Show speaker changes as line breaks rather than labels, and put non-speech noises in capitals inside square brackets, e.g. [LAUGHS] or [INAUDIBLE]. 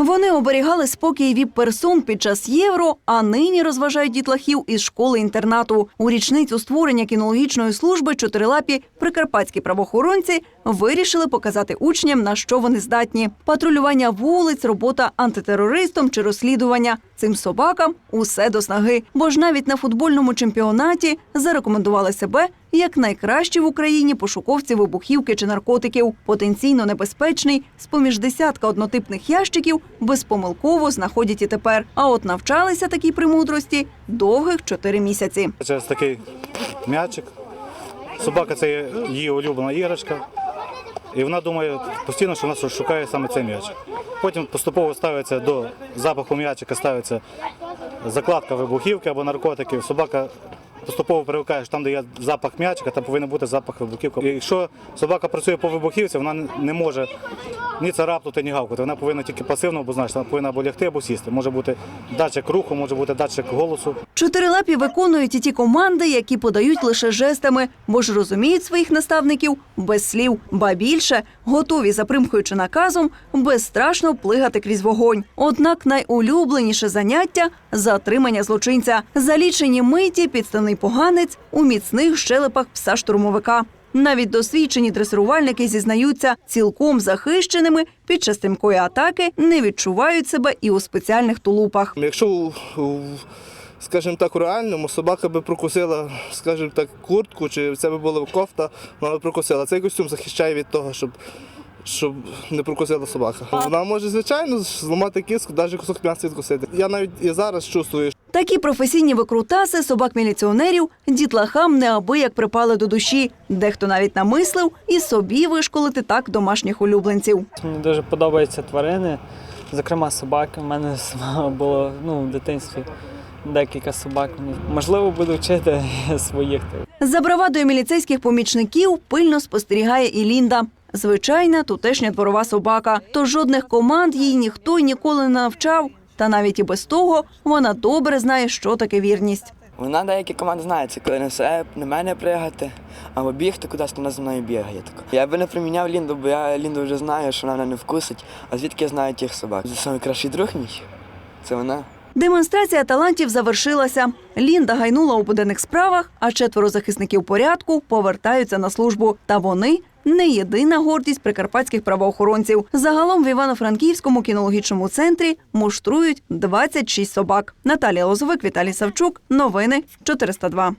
Вони оберігали спокій віп-персон під час євро, а нині розважають дітлахів із школи-інтернату. У річницю створення кінологічної служби чотирилапі прикарпатські правоохоронці вирішили показати учням, на що вони здатні: патрулювання вулиць, робота антитерористом чи розслідування. Цим собакам усе до снаги, бо ж навіть на футбольному чемпіонаті зарекомендували себе як найкращі в Україні пошуковці вибухівки чи наркотиків. Потенційно небезпечний з-поміж десятка однотипних ящиків безпомилково знаходять і тепер. А от навчалися такій премудрості довгих чотири місяці.
Через такий м'ячик. Собака це її улюблена іграшка. І вона думає постійно, що вона шукає саме цей м'ячик. Потім поступово ставиться до запаху м'ячика, ставиться закладка вибухівки або наркотиків. Собака поступово привикає, що там, де є запах м'ячика, там повинен бути запах вибухівки. Якщо собака працює по вибухівці, вона не може ні царапнути, ні гавкати. Вона повинна тільки пасивно обозначити, вона повинна або лягти, або сісти. Може бути датчик руху, може бути датчик голосу.
Чотирилапі виконують і ті команди, які подають лише жестами, бо ж розуміють своїх наставників без слів, ба більше готові, запримкуючи наказом, безстрашно плигати крізь вогонь. Однак найулюбленіше заняття затримання злочинця. За лічені миті підставний поганець у міцних щелепах пса штурмовика. Навіть досвідчені дресирувальники зізнаються, цілком захищеними під час тимкої атаки не відчувають себе і у спеціальних тулупах.
Якщо, скажімо так, у реальному собака би прокусила, скажімо так, куртку, чи це би була кофта, вона би прокусила. Цей костюм захищає від того, щоб, щоб не прокусила собака. Вона може, звичайно, зламати кістку, навіть кусок м'яса відкусити. Я навіть і зараз чувствую,
Такі професійні викрутаси собак-міліціонерів дітлахам неабияк припали до душі. Дехто навіть намислив і собі вишколити так домашніх улюбленців.
Мені дуже подобаються тварини, зокрема собаки. У мене [LAUGHS] було ну, в дитинстві декілька собак. Можливо, буду вчити [LAUGHS] своїх.
За бравадою міліцейських помічників пильно спостерігає і Лінда. Звичайна тутешня дворова собака. Тож жодних команд їй ніхто й ніколи не навчав. Та навіть і без того вона добре знає, що таке вірність.
Вона деякі команди знає, це коли несе на мене пригати, або бігти кудись, вона за мною бігає. Так. Я би не приміняв Лінду, бо я Лінду вже знаю, що вона мене не вкусить. А звідки я знаю тих собак? Це найкращий друг мій. Це вона.
Демонстрація талантів завершилася. Лінда гайнула у буденних справах, а четверо захисників порядку повертаються на службу. Та вони не єдина гордість прикарпатських правоохоронців. Загалом в Івано-Франківському кінологічному центрі муштрують 26 собак. Наталія Лозовик, Віталій Савчук. Новини 402.